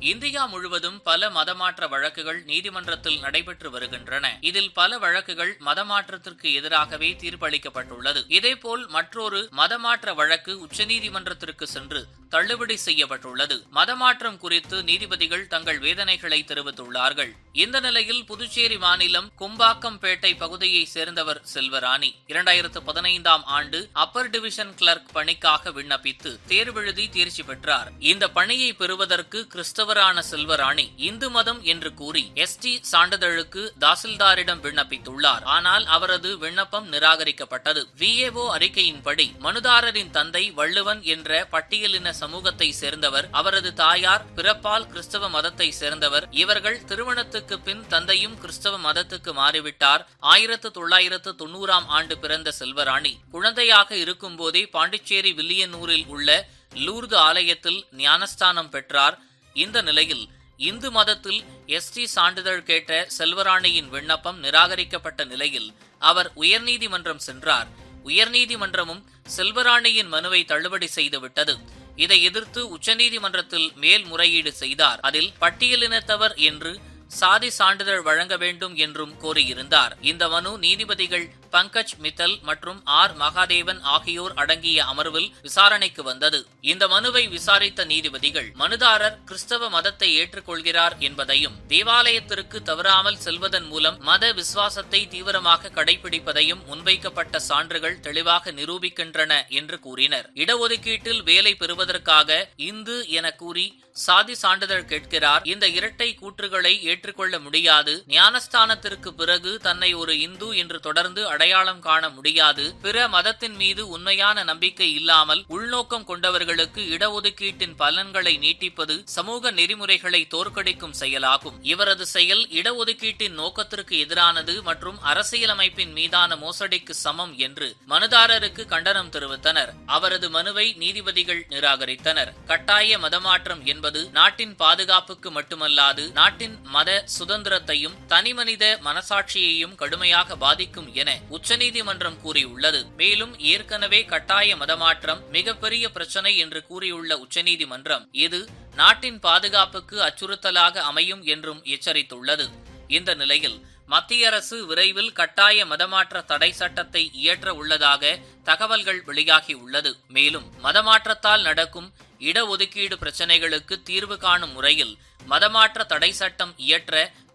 India முழுவதும் பல மதமாற்ற வழக்குகள் நீதிமன்றத்தில் நடைபெற்று வருகின்றன. இதில் பல வழக்குகள் மதமாற்றத்திற்கு எதிராகவே தீர்ப்பளிக்கப்பட்டுள்ளது. இதேபோல் மற்றொரு மதமாற்ற வழக்கு உச்சநீதிமன்றத்திற்கு சென்று தள்ளுபடி செய்யப்பட்டுள்ளது. மதமாற்றம் குறித்து நீதிபதிகள் தங்கள் வேதனைகளை தெரிவித்துள்ளார்கள். இந்த நிலையில் புதுச்சேரி மாநிலம் கும்பாக்கம்பேட்டை பகுதியை சேர்ந்தவர் செல்வராணி இரண்டாயிரத்து பதினைந்தாம் ஆண்டு அப்பர் டிவிஷன் கிளர்க் பணிக்காக விண்ணப்பித்து தேர்வெழுதி தேர்ச்சி பெற்றார். இந்த பணியை பெறுவதற்கு கிறிஸ்தவ கிறிஸ்தவரான செல்வராணி இந்து மதம் என்று கூறி எஸ்டி சான்றிதழுக்கு தாசில்தாரிடம் விண்ணப்பித்துள்ளார். ஆனால் அவரது விண்ணப்பம் நிராகரிக்கப்பட்டது. விஏஓ அறிக்கையின்படி மனுதாரரின் தந்தை வள்ளுவன் என்ற பட்டியலின சமூகத்தை சேர்ந்தவர் அவரது தாயார் பிறப்பால் கிறிஸ்தவ மதத்தை சேர்ந்தவர் இவர்கள் திருமணத்துக்கு பின் தந்தையும் கிறிஸ்தவ மதத்துக்கு மாறிவிட்டார். ஆயிரத்து தொள்ளாயிரத்து தொண்ணூறாம் ஆண்டு பிறந்த செல்வராணி குழந்தையாக இருக்கும்போதே பாண்டிச்சேரி வில்லியனூரில் உள்ள லூர்து ஆலயத்தில் ஞானஸ்தானம் பெற்றார். இந்த நிலையில் இந்து மதத்தில் எஸ்டி சான்றிதழ் கேட்ட செல்வராணியின் விண்ணப்பம் நிராகரிக்கப்பட்ட நிலையில் அவர் உயர்நீதிமன்றம் சென்றார். உயர்நீதிமன்றமும் செல்வராணியின் மனுவை தள்ளுபடி செய்துவிட்டது இதை எதிர்த்து உச்சநீதிமன்றத்தில் மேல்முறையீடு செய்தார். அதில் பட்டியலினத்தவர் என்று சாதி சான்றிதழ் வழங்க வேண்டும் என்றும் கோரியிருந்தார். இந்த மனு நீதிபதிகள் பங்கஜ் மித்தல் மற்றும் ஆர். மகாதேவன் ஆகியோர் அடங்கிய அமர்வில் விசாரணைக்கு வந்தது. இந்த மனுவை விசாரித்த நீதிபதிகள் மனுதாரர் கிறிஸ்தவ மதத்தை ஏற்றுக்கொள்கிறார் என்பதையும் தேவாலயத்திற்கு தவறாமல் செல்வதன் மூலம் மத விசுவாசத்தை தீவிரமாக கடைபிடிப்பதையும் முன்வைக்கப்பட்ட சான்றுகள் தெளிவாக நிரூபிக்கின்றன என்று கூறினர். இடஒதுக்கீட்டில் வேலை பெறுவதற்காக இந்து என கூறி சாதி சான்றிதழ் கேட்கிறார். இந்த இரட்டை கூற்றுகளை ஏற்றுக்கொள்ள முடியாது. ஞானஸ்தானத்திற்கு பிறகு தன்னை ஒரு இந்து என்று தொடர்ந்து அடையாளம் காண முடியாது. பிற மதத்தின் மீது உண்மையான நம்பிக்கை இல்லாமல் உள்நோக்கம் கொண்டவர்களுக்கு இடஒதுக்கீட்டின் பலன்களை நீட்டிப்பது சமூக நெறிமுறைகளை தோற்கடிக்கும் செயலாகும். இவரது செயல் இடஒதுக்கீட்டின் நோக்கத்திற்கு எதிரானது மற்றும் அரசியலமைப்பின் மீதான மோசடிக்கு சமம் என்று மனுதாரருக்கு கண்டனம் தெரிவித்தனர். அவரது மனுவை நீதிபதிகள் நிராகரித்தனர். கட்டாய மதமாற்றம் என்பது நாட்டின் பாதுகாப்புக்கு மட்டுமல்லாது நாட்டின் மத சுதந்திரத்தையும் தனிமனித மனசாட்சியையும் கடுமையாக பாதிக்கும் என உச்சநீதிமன்றம் கூறியுள்ளது. மேலும் ஏற்கனவே கட்டாய மதமாற்றம் மிகப்பெரிய பிரச்சனை என்று கூறியுள்ள உச்சநீதிமன்றம் இது நாட்டின் பாதுகாப்புக்கு அச்சுறுத்தலாக அமையும் என்றும் எச்சரித்துள்ளது. இந்த நிலையில் மத்திய அரசு விரைவில் கட்டாய மதமாற்ற தடை சட்டத்தை இயற்ற உள்ளதாக தகவல்கள் வெளியாகியுள்ளது மேலும் மதமாற்றத்தால் நடக்கும் இடஒதுக்கீடு பிரச்சினைகளுக்கு தீர்வு காணும் முறையில் மதமாற்ற தடை சட்டம் இயற்ற